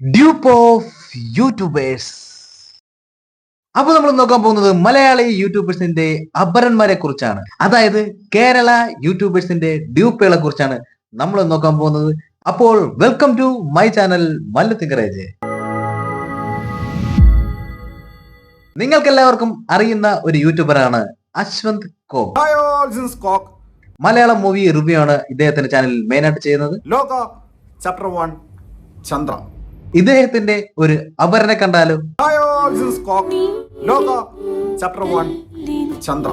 Dupe of YouTubers അപ്പൊ നമ്മൾ നോക്കാൻ പോകുന്നത് മലയാളി യൂട്യൂബേഴ്സിന്റെ അപരന്മാരെ കുറിച്ചാണ്. അതായത് കേരള യൂട്യൂബേഴ്സിന്റെ ഡ്യൂപ്പുകളെ കുറിച്ചാണ് നമ്മൾ നോക്കാൻ പോകുന്നത്. അപ്പോൾ welcome to my channel Mallu thinkerage നിങ്ങൾക്ക് എല്ലാവർക്കും അറിയുന്ന ഒരു യൂട്യൂബറാണ് അശ്വന്ത് കോക്ക്. മലയാളം മൂവി റിവ്യൂ ആണ് ഇദ്ദേഹത്തിന്റെ ചാനലിൽ മെയിൻ ആയിട്ട് ചെയ്യുന്നത്. Loka, chapter 1, Chandra. ഇദ്ദേഹത്തിന്റെ ഒരു അപരനെ കണ്ടാലോ Hi all, this is Cock. Loka, chapter 1, Chandra.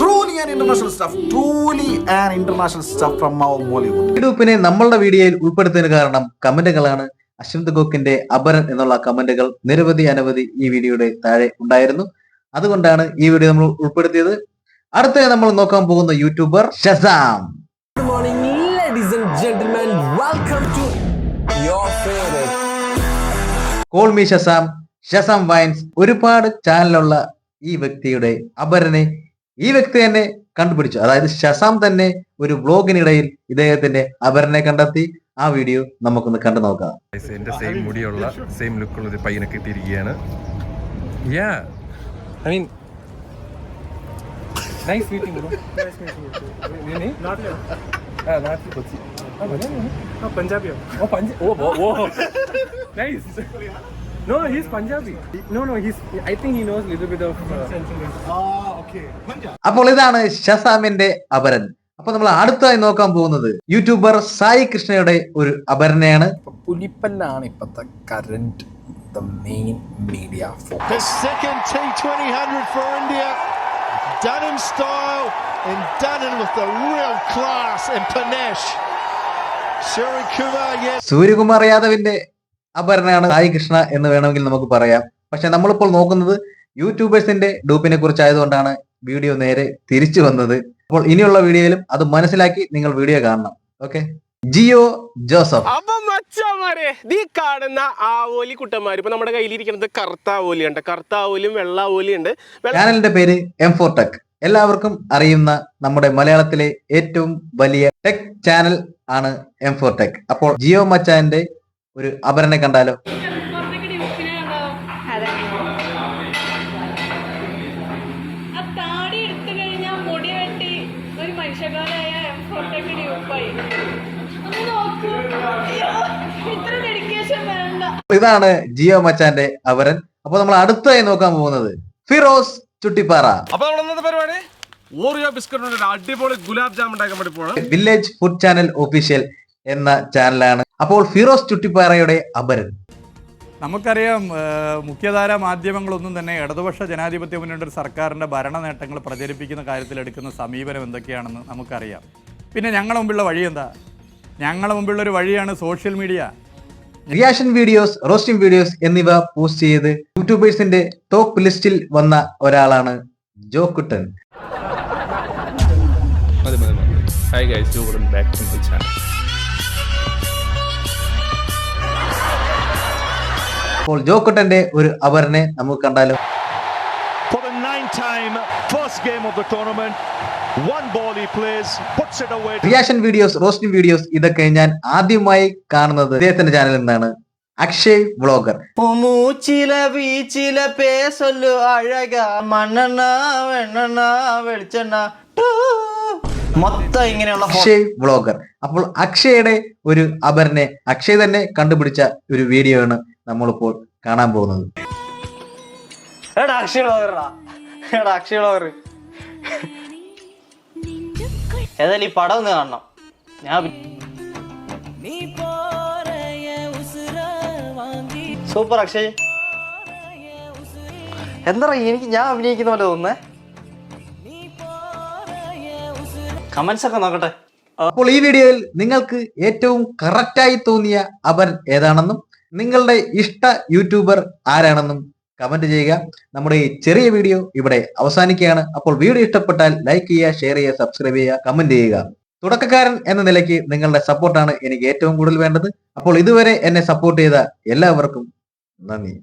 Truly an international stuff. Truly an international stuff from our Bollywood. യൂട്യൂബിനെ നമ്മളുടെ വീഡിയോയിൽ ഉൾപ്പെടുത്തിന് കാരണം കമന്റുകളാണ് അശ്വന്ത് ഗോക്കിന്റെ അപരൻ എന്നുള്ള കമന്റുകൾ നിരവധി അനവധി ഈ വീഡിയോയുടെ താഴെ ഉണ്ടായിരുന്നു അതുകൊണ്ടാണ് ഈ വീഡിയോ നമ്മൾ ഉൾപ്പെടുത്തിയത് അടുത്ത നമ്മൾ നോക്കാൻ പോകുന്ന YouTuber Shazam call me Shazam Shazam vines ഒരുപാട് ചാനലുള്ള ഈ വ്യക്തിയുടെ അപരനെ ഈ വ്യക്തി തന്നെ കണ്ടുപിടിച്ചു. അതായത് ഷസാം തന്നെ ഒരു ബ്ലോഗിനിടയിൽ ഇദ്ദേഹത്തിന്റെ അപരനെ കണ്ടെത്തി. ആ വീഡിയോ നമുക്കൊന്ന് കണ്ടു നോക്കാം. എന്റെ സെയിം മുടിയുള്ള സെയിം ലുക്കുള്ള ഒരു പയ്യനെ കിട്ടിയിരിക്കുകയാണ്. Yeah I mean nice meeting bro nice meeting നാട്ടിലോ ആ നാട്ടിൽ Kochi Oh, oh, Punjabi. Oh, Punjabi. Oh, whoa, whoa. nice. No, no, he's Punjabi. No, no, he's. I think he knows a little bit of. Uh, അപ്പോൾ ഇതാണ് ഷസാമിന്റെ അപരൻ അപ്പൊ നമ്മൾ അടുത്തായി നോക്കാൻ പോകുന്നത് YouTuber Sai കൃഷ്ണയുടെ ഒരു അപരനെയാണ് പുലിപ്പന്നാണ് ഇപ്പത്തെ കറന്റ് മീഡിയ ഫോക്കസ് സൂര്യകുമാർ യാദവിന്റെ അപരനാണ് സായി കൃഷ്ണ എന്ന് വേണമെങ്കിൽ നമുക്ക് പറയാം. പക്ഷെ നമ്മളിപ്പോൾ നോക്കുന്നത് യൂട്യൂബേഴ്സിന്റെ ഡൂപ്പിനെ കുറിച്ചായതുകൊണ്ടാണ് വീഡിയോ നേരെ തിരിച്ചു വന്നത്. അപ്പോൾ ഇനിയുള്ള വീഡിയോയിലും അത് മനസ്സിലാക്കി നിങ്ങൾ വീഡിയോ കാണണം. ഓക്കെ? ജിയോ ജോസഫ്. അപ്പൊ ഈ കാണുന്ന ആവോലി കുട്ടന്മാർ ഇപ്പൊ നമ്മുടെ കയ്യിലിരിക്കുന്നത് കറുത്ത ആവോലി ഉണ്ട് കറുത്ത ആവോലിയും വെള്ള ആവോലിയും ഉണ്ട് ചാനലിന്റെ പേര് എം ഫോർ ടെക് എല്ലാവർക്കും അറിയുന്ന നമ്മുടെ മലയാളത്തിലെ ഏറ്റവും വലിയ ടെക് ചാനൽ ആണ് എം ഫോർ ടെക് അപ്പോൾ ജിയോ മച്ചാന്റെ ഒരു അപരനെ കണ്ടാലോ? ഇതാണ് ജിയോ മച്ചാന്റെ അവരൻ അപ്പൊ നമ്മൾ അടുത്തായി നോക്കാൻ പോകുന്നത് ഫിറോസ് ചുട്ടിപ്പാറ. അപ്പൊ നമ്മൾ പരിപാടി? ഓറിയോ ബിസ്ക്കറ്റ് അടിപൊളി ഗുലാബ് ജാം ഉണ്ടാക്കാൻ വേണ്ടി പോകണം വില്ലേജ് ഫുഡ് ചാനൽ ഒഫീഷ്യൽ എന്ന ചാനലാണ് അപ്പോൾ ഫിറോസ് ചുട്ടിപ്പാറയുടെ അപരൻ നമുക്കറിയാം മുഖ്യധാര മാധ്യമങ്ങളൊന്നും തന്നെ ഇടതുപക്ഷ ജനാധിപത്യ മുന്നേറ്റ സർക്കാരിന്റെ ഭരണ നേട്ടങ്ങൾ പ്രചരിപ്പിക്കുന്ന കാര്യത്തിൽ എടുക്കുന്ന സമീപനം എന്തൊക്കെയാണെന്ന് നമുക്കറിയാം. പിന്നെ ഞങ്ങളുടെ മുമ്പിലുള്ള വഴി എന്താ? ഞങ്ങളുടെ മുമ്പിലുള്ള ഒരു വഴിയാണ് social media reaction videos roasting videos എന്നിവ പോസ്റ്റ് ചെയ്ത് യൂട്യൂബേഴ്സിന്റെ ടോപ്പ് ലിസ്റ്റിൽ വന്ന ഒരാളാണ് ജോ കുട്ടൻ. മതി മതി മതി hi guys you wooden back to my channel അപ്പോൾ ജോക്കട്ടന്റെ ഒരു അപരനെ നമുക്ക് കണ്ടാലോ for the nine time first game of the tournament. One ball he plays, puts it away. Reaction videos roasting videos ഇതൊക്കെ ഞാൻ ആദ്യമായി കാണുന്നത് ഇദ്ദേഹത്തിന്റെ ചാനൽ എന്നാണ് അക്ഷയ് വ്ളോഗർ മൂച്ചില വീച്ചില പേസൊല്ലു അഴക മണ്ണെണ്ണ വെണ്ണെണ്ണ വെളിച്ചെണ്ണ. മൊത്തം ഇങ്ങനെയുള്ള അക്ഷയ് വ്ളോഗർ. അപ്പോൾ അക്ഷയുടെ ഒരു അപരനെ അക്ഷയ് തന്നെ കണ്ടുപിടിച്ച ഒരു വീഡിയോ ആണ് നമ്മളിപ്പോൾ കാണാൻ പോകുന്നത്. എടാ അക്ഷയ വ്ളോഗറാ എടാ. അക്ഷയ വ്ളോഗർ. ഏതായാലും ഈ പടം ഒന്ന് കാണണം. ഞാൻ സൂപ്പർ അക്ഷയ്. എന്താ എനിക്ക് ഞാൻ അഭിനയിക്കുന്ന പോലെ തോന്നുന്നേ. കമന്റ്സ് ഒക്കെ നോക്കട്ടെ. അപ്പോൾ ഈ വീഡിയോയിൽ നിങ്ങൾക്ക് ഏറ്റവും കറക്റ്റായി തോന്നിയ അവർ ഏതാണെന്നും നിങ്ങളുടെ ഇഷ്ട യൂട്യൂബർ ആരാണെന്നും കമന്റ് ചെയ്യുക. നമ്മുടെ ഈ ചെറിയ വീഡിയോ ഇവിടെ അവസാനിക്കുകയാണ്. അപ്പോൾ വീഡിയോ ഇഷ്ടപ്പെട്ടാൽ ലൈക്ക് ചെയ്യുക ഷെയർ ചെയ്യുക സബ്സ്ക്രൈബ് ചെയ്യുക കമന്റ് ചെയ്യുക. തുടക്കക്കാരൻ എന്ന നിലയ്ക്ക് നിങ്ങളുടെ സപ്പോർട്ടാണ് എനിക്ക് ഏറ്റവും കൂടുതൽ വേണ്ടത്. അപ്പോൾ ഇതുവരെ എന്നെ സപ്പോർട്ട് ചെയ്ത എല്ലാവർക്കും നന്ദി.